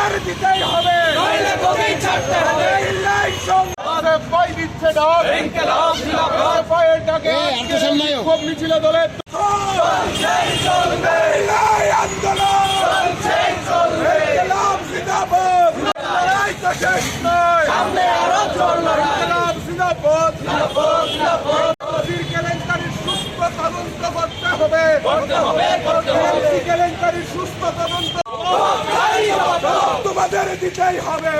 তোমাদের দিতেই হবে। নইলে গদি ছাড়তে হবে। নাই সংগ্রামে পাই দিচ্ছে ডাক ইনকলাব জিন্দাবাদ পায়ের ডাকে বিক্ষোভ মিছিল দলে এই নাই আন্দোলন ইনকলাব জিন্দাবাদ লড়াই তো শেষ নয়। সামনে আরও জোর লড়াই। ইনকলাব জিন্দাবাদ জিন্দাবাদ জিন্দাবাদ মোদির কেলেঙ্কারির সুস্থ তদন্ত করতে হবে। করতে হবে করতে হবে। কেলেঙ্কারির সুস্থ তদন্ত তোমাদের দিতেই হবে।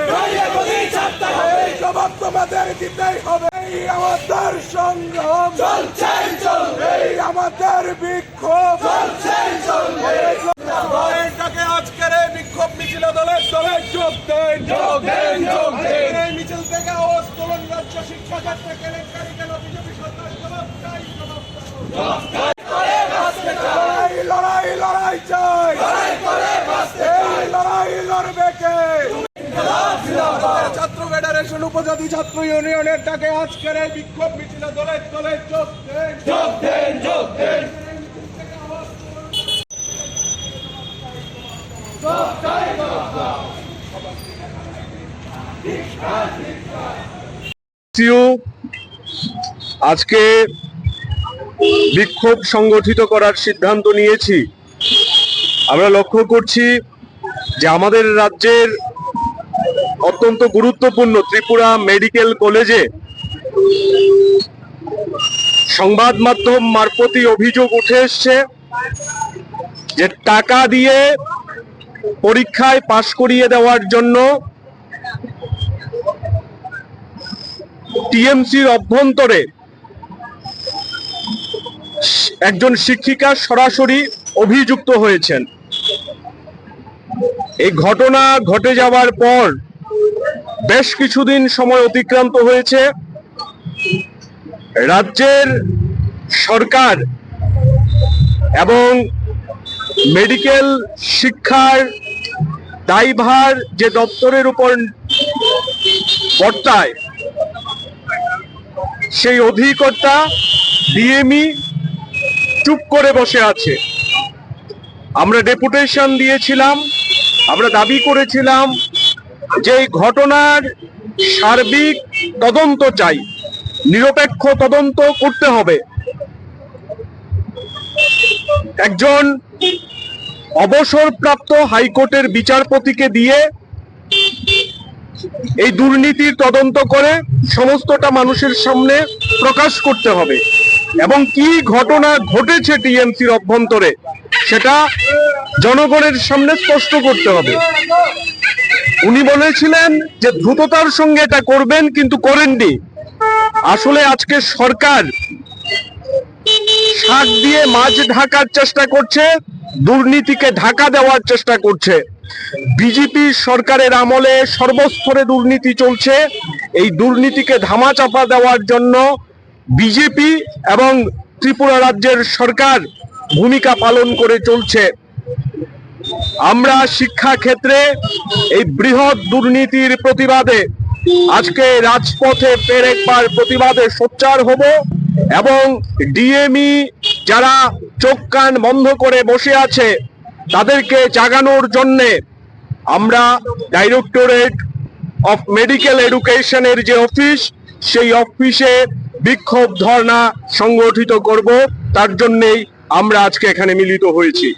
জবাব তোমাদের দিতেই হবে। এই আমাদের সংগ্রাম। চলছে চলবে। এই আমাদের বিক্ষোভ। চলছে চলবে। এটাকে আজকের এই বিক্ষোভ মিছিল দলের দলে যোগ দেন। যোগ দেন, যোগ দেন। এই মিছিল থেকে আওয়াজ তোলন রাজ্য শিক্ষা ক্ষেত্রে কেলেঙ্কারি কেন? বিজেপি সরকার জবাব চাই। জবাব চাই। করে বাঁচতে চাই লড়াই লড়াই লড়াই চাই লড়াই করে বাঁচতে এই লড়াই লড়বে কে ইনকলাব জিন্দাবাদ ছাত্র ফেডারেশন উপজাতি ছাত্র ইউনিয়নের ডাকে আজকের এই বিক্ষোভ মিছিল দলে দলে যোগ দেন। যোগ দেন যোগ দেন। আজকে বিক্ষোভ সংগঠিত করার সিদ্ধান্ত নিয়েছি। আমরা লক্ষ্য করছি যে আমাদের রাজ্যের অত্যন্ত গুরুত্বপূর্ণ ত্রিপুরা মেডিকেল কলেজে সংবাদ মাধ্যম মারফতি অভিযোগ উঠে এসছে যে টাকা দিয়ে পরীক্ষায় পাশ করিয়ে দেওয়ার জন্য টিএমসির অভ্যন্তরে একজন শিক্ষিকা সরাসরি অভিযুক্ত হয়েছেন। এই ঘটনা ঘটে যাওয়ার পর বেশ কিছুদিন সময় অতিক্রান্ত হয়েছে। রাজ্যের সরকার এবং মেডিকেল শিক্ষার দায়ভার যে দপ্তরের উপর বর্তায়, সেই অধিকর্তা ডিএমই চুপ করে বসে আছে। আমরা ডেপুটেশন দিয়েছিলাম, আমরা দাবি করেছিলাম যে ঘটনার সার্বিক তদন্ত চাই, নিরপেক্ষ তদন্ত করতে হবে। একজন অবসরপ্রাপ্ত হাইকোর্টের বিচারপতিকে দিয়ে এই দুর্নীতির তদন্ত করে সমস্তটা মানুষের সামনে প্রকাশ করতে হবে। এবং কি ঘটনা ঘটেছে টিএমসির অভ্যন্তরে, সেটা জনগণের সামনে স্পষ্ট করতে হবে। উনি বলেছিলেন যে দ্রুততার সঙ্গে এটা করবেন, কিন্তু করেননি। আসলে আজকে সরকার শাক দিয়ে মাছ ঢাকার চেষ্টা করছে, দুর্নীতিকে ঢাকা দেওয়ার চেষ্টা করছে। বিজেপি সরকারের আমলে সর্বস্তরে দুর্নীতি চলছে। এই দুর্নীতিকে ধামাচাপা দেওয়ার জন্য বিজেপি এবং ত্রিপুরা রাজ্যের সরকার ভূমিকা পালন করে চলছে। আমরা শিক্ষা ক্ষেত্রে এই বৃহৎ দুর্নীতির প্রতিবাদে আজকে রাজপথে ফের একবার প্রতিবাদে সোচ্চার হব এবং ডিএমই যারা চোখ কান বন্ধ করে বসে আছে তাদেরকে জাগানোর জন্যে আমরা ডাইরেক্টরেট অফ মেডিকেল এডুকেশনের যে অফিস, সেই অফিসে বিক্ষোভ ধর্ণা সংগঠিত করব। তার জন্যেই আমরা আজকে এখানে মিলিত হয়েছি।